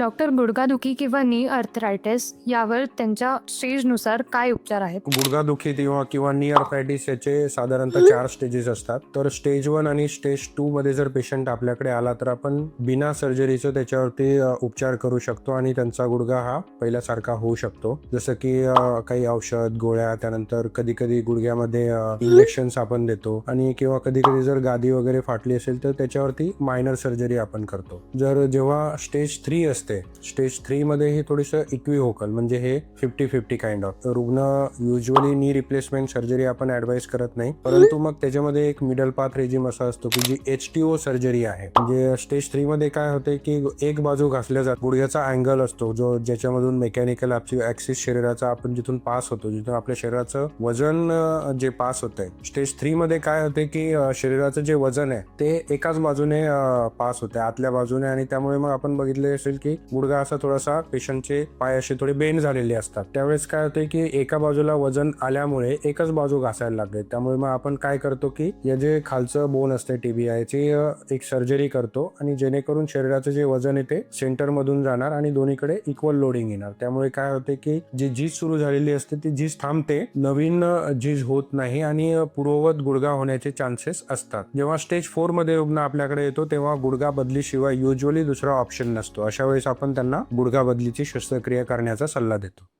Doctor गुडघादुखी किंवा नी arthritis यावर त्यांच्या स्टेजनुसार काय उपचार आहेत? गुडघादुखी किंवा किंवा नी अर्थरायटिस याचे साधारणतः चार स्टेजेस असतात. तर स्टेज वन आणि स्टेज टू मध्ये जर पेशंट आपल्याकडे आला तर आपण बिना सर्जरीचं त्याच्यावरती उपचार करू शकतो आणि त्यांचा गुडघा हा पहिल्यासारखा होऊ शकतो. जसं की काही औषध गोळ्या त्यानंतर कधी कधी गुडघ्यामध्ये इंजेक्शन्स आपण देतो आणि किंवा कधी कधी जर गादी वगैरे फाटली असेल तर त्याच्यावरती मायनर सर्जरी आपण करतो. जर जेव्हा स्टेज थ्री असते स्टेज थ्री मध्ये हे थोडंसं इक्विव्होकल म्हणजे हे फिफ्टी फिफ्टी काइंड ऑफ रुग्ण युजली नी रिप्लेसमेंट सर्जरी आपण ऍडवाइस करत नाही. परंतु मग त्याच्यामध्ये एक मिडल पाथ रेजिम असा असतो की जी एच टी ओ सर्जरी आहे. म्हणजे स्टेज थ्रीमध्ये काय होते की एक बाजू घासल्या जात गुडघ्याचा अँगल असतो जो ज्याच्यामधून मेकॅनिकल आपली ऍक्सिस शरीराचा आपण जिथून पास होतो जिथून आपल्या शरीराचं वजन जे पास होतंय. स्टेज थ्री मध्ये काय होते की शरीराचं जे वजन आहे ते एकाच बाजूने पास होते आतल्या बाजूने. आणि त्यामुळे मग आपण बघितले असेल की गुडघा असा थोडासा पेशंटचे पाय असे थोडे बेंड झालेले असतात. त्यावेळेस काय होते की एका बाजूला वजन आल्यामुळे एकच बाजू घासायला लागते त्यामुळे मग आपण काय करतो की या जे खालचं बोन असते टीबी एक सर्जरी करतो आणि जेणेकरून शरीराचं जे वजन आहे ते सेंटर मधून जाणार आणि दोन्हीकडे इक्वल लोडिंग येणार. त्यामुळे काय होते की जी झीज सुरू झालेली असते ती झीज थांबते. नवीन झीज होत नाही आणि पूर्ववत गुडघा होण्याचे चान्सेस असतात. जेव्हा स्टेज फोरमध्ये रुग्ण आपल्याकडे येतो तेव्हा गुडघा बदलीशिवाय युजली दुसरा ऑप्शन नसतो. अशा वेळेस आपण त्यांना गुडघा बदलीची शस्त्रक्रिया करण्याचा सल्ला देतो.